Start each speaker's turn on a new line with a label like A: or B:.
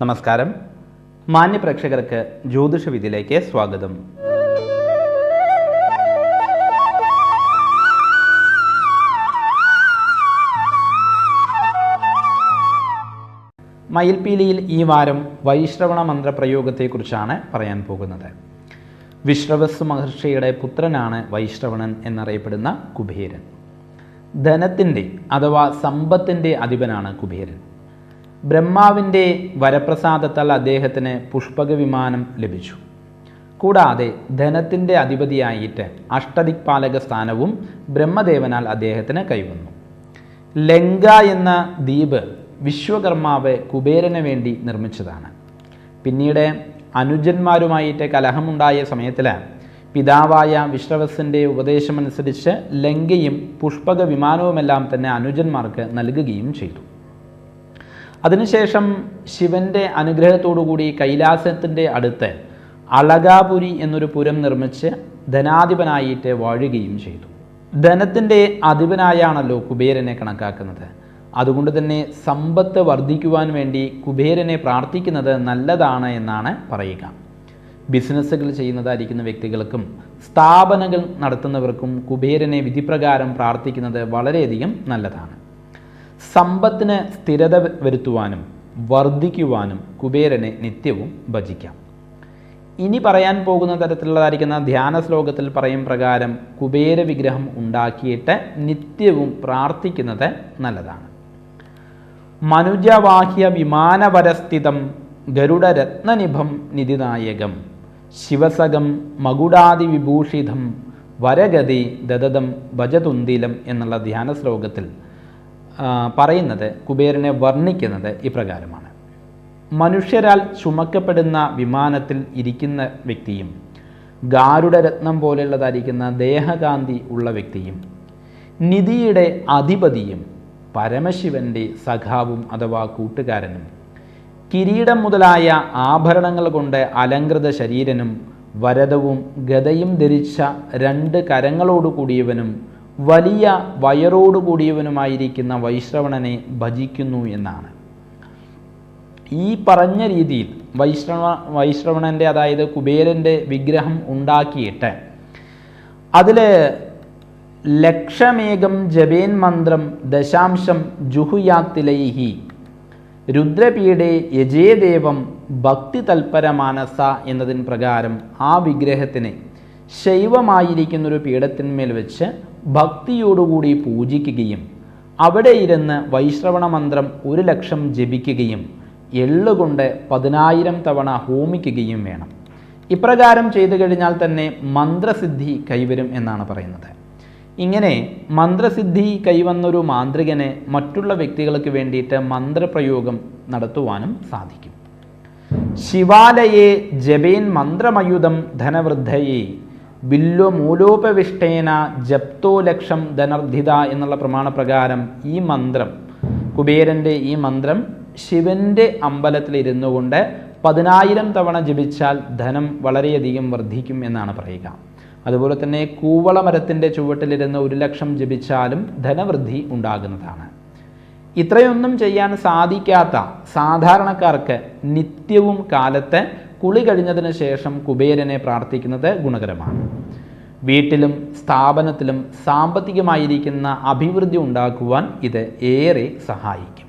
A: നമസ്കാരം. മാന്യ പ്രേക്ഷകർക്ക് ജ്യോതിഷ വിധിയിലേക്ക് സ്വാഗതം. മയിൽപീലിയിൽ ഈ വാരം വൈശ്രവണ മന്ത്രപ്രയോഗത്തെക്കുറിച്ചാണ് പറയാൻ പോകുന്നത്. വിശ്രവസ് മഹർഷിയുടെ പുത്രനാണ് വൈശ്രവണൻ എന്നറിയപ്പെടുന്ന കുബേരൻ. ധനത്തിന്റെ അഥവാ സമ്പത്തിന്റെ അധിപനാണ് കുബേരൻ. ബ്രഹ്മാവിന്റെ വരപ്രസാദത്താൽ അദ്ദേഹത്തിന് പുഷ്പക വിമാനം ലഭിച്ചു. കൂടാതെ ധനത്തിന്റെ അധിപതിയായിട്ട് അഷ്ടദിക്പാലക സ്ഥാനവും ബ്രഹ്മദേവനാൽ അദ്ദേഹത്തിന് കൈവന്നു. ലങ്ക എന്ന ദ്വീപ് വിശ്വകർമാവ് കുബേരന് വേണ്ടി നിർമ്മിച്ചതാണ്. പിന്നീട് അനുജന്മാരുമായിട്ട് കലഹമുണ്ടായ സമയത്തിൽ പിതാവായ വിശ്രവസിന്റെ ഉപദേശമനുസരിച്ച് ലങ്കയും പുഷ്പക വിമാനവുമെല്ലാം തന്നെ അനുജന്മാർക്ക് നൽകുകയും ചെയ്തു. അതിനുശേഷം ശിവന്റെ അനുഗ്രഹത്തോടുകൂടി കൈലാസത്തിന്റെ അടുത്ത് അളകാപുരി എന്നൊരു പുരം നിർമ്മിച്ച് ധനാധിപനായിട്ട് വാഴുകയും ചെയ്തു. ധനത്തിന്റെ അധിപനായാണല്ലോ കുബേരനെ കണക്കാക്കുന്നത്. അതുകൊണ്ട് തന്നെ സമ്പത്ത് വർദ്ധിക്കുവാൻ വേണ്ടി കുബേരനെ പ്രാർത്ഥിക്കുന്നത് നല്ലതാണ് എന്നാണ് പറയുക. ബിസിനസ്സുകൾ ചെയ്യുന്നതായിരിക്കുന്ന വ്യക്തികൾക്കും സ്ഥാപനങ്ങൾ നടത്തുന്നവർക്കും കുബേരനെ വിധിപ്രകാരം പ്രാർത്ഥിക്കുന്നത് വളരെയധികം നല്ലതാണ്. സമ്പത്തിന് സ്ഥിരത വരുത്തുവാനും വർദ്ധിക്കുവാനും കുബേരനെ നിത്യവും ഭജിക്കാം. ഇനി പറയാൻ പോകുന്ന തരത്തിലുള്ളതായിരിക്കുന്ന ധ്യാന ശ്ലോകത്തിൽ പറയും പ്രകാരം കുബേര വിഗ്രഹം ഉണ്ടാക്കിയിട്ട് നിത്യവും പ്രാർത്ഥിക്കുന്നത് നല്ലതാണ്. മനുജവാഹ്യ വിമാനപരസ്ഥിതം ഗരുഡരത്നനിഭം നിധിനായകം. ശിവസകം മകുടാതി വിഭൂഷിതം വരഗതി ദദതം ഭജതുന്തിലം എന്നുള്ള ധ്യാന ശ്ലോകത്തിൽ പറയുന്നത് കുബേരനെ വർണിക്കുന്നത് ഇപ്രകാരമാണ് മനുഷ്യരാൽ ചുമക്കപ്പെടുന്ന വിമാനത്തിൽ ഇരിക്കുന്ന വ്യക്തിയും ഗാരുഡരത്നം പോലെയുള്ളതായിരിക്കുന്ന ദേഹകാന്തി ഉള്ള വ്യക്തിയും നിധിയുടെ അധിപതിയും പരമശിവന്റെ സഖാവും അഥവാ കൂട്ടുകാരനും. കിരീടം മുതലായ ആഭരണങ്ങൾ കൊണ്ട് അലങ്കൃത ശരീരനും വരദവും ഗതയും ധരിച്ച രണ്ട് കരങ്ങളോട് കൂടിയവനും വലിയ വയറോടു കൂടിയവനുമായിരിക്കുന്ന വൈശ്രവണനെ ഭജിക്കുന്നു എന്നാണ്. ഈ പറഞ്ഞ രീതിയിൽ വൈശ്രവ വൈശ്രവണന്റെ അതായത് കുബേരന്റെ വിഗ്രഹം ഉണ്ടാക്കിയിട്ട് അതിൽ ലക്ഷമേകം ജപേൻ മന്ത്രം ദശാംശം ജുഹുയാത്തിലൈഹി. രുദ്രപീഠേ യജേദേവം ഭക്തി തൽപരമാനസ എന്നതിൻ പ്രകാരം ആ വിഗ്രഹത്തിനെ ശൈവമായിരിക്കുന്നൊരു പീഠത്തിന്മേൽ വെച്ച് ഭക്തിയോടുകൂടി പൂജിക്കുകയും അവിടെ ഇരുന്ന് വൈശ്രവണ മന്ത്രം ഒരു ലക്ഷം ജപിക്കുകയും എള്ളുകൊണ്ട് പതിനായിരം തവണ ഹോമിക്കുകയും വേണം. ഇപ്രകാരം ചെയ്തു കഴിഞ്ഞാൽ തന്നെ മന്ത്രസിദ്ധി കൈവരും എന്നാണ് പറയുന്നത്. ഇങ്ങനെ മന്ത്രസിദ്ധി കൈവന്നൊരു മാന്ത്രികനെ മറ്റുള്ള വ്യക്തികൾക്ക് വേണ്ടിയിട്ട് മന്ത്രപ്രയോഗം നടത്തുവാനും സാധിക്കും. ശിവാലയെ ജപേൻ മന്ത്രമയുധം ധനവൃദ്ധയെ ബില്ലോ മൂലോപവിഷ്ടേന ജപ്തോ ലക്ഷം ധനർദ്ധിത എന്നുള്ള പ്രമാണപ്രകാരം ഈ മന്ത്രം കുബേരന്റെ ഈ മന്ത്രം ശിവന്റെ അമ്പലത്തിൽ ഇരുന്നുകൊണ്ട് പതിനായിരം തവണ ജപിച്ചാൽ ധനം വളരെയധികം വർദ്ധിക്കും എന്നാണ് പറയുക. അതുപോലെ തന്നെ കൂവള മരത്തിന്റെ ചുവട്ടിലിരുന്ന് ഒരു ലക്ഷം ജപിച്ചാലും ധനവൃദ്ധി ഉണ്ടാകുന്നതാണ്. ഇത്രയൊന്നും ചെയ്യാൻ സാധിക്കാത്ത സാധാരണക്കാർക്ക് നിത്യവും കാലത്ത് കുളി കഴിഞ്ഞതിന് ശേഷം കുബേരനെ പ്രാർത്ഥിക്കുന്നത് ഗുണകരമാണ്. വീട്ടിലും സ്ഥാപനത്തിലും സാമ്പത്തികമായിരിക്കുന്ന അഭിവൃദ്ധി ഉണ്ടാക്കുവാൻ ഇത് ഏറെ സഹായിക്കും.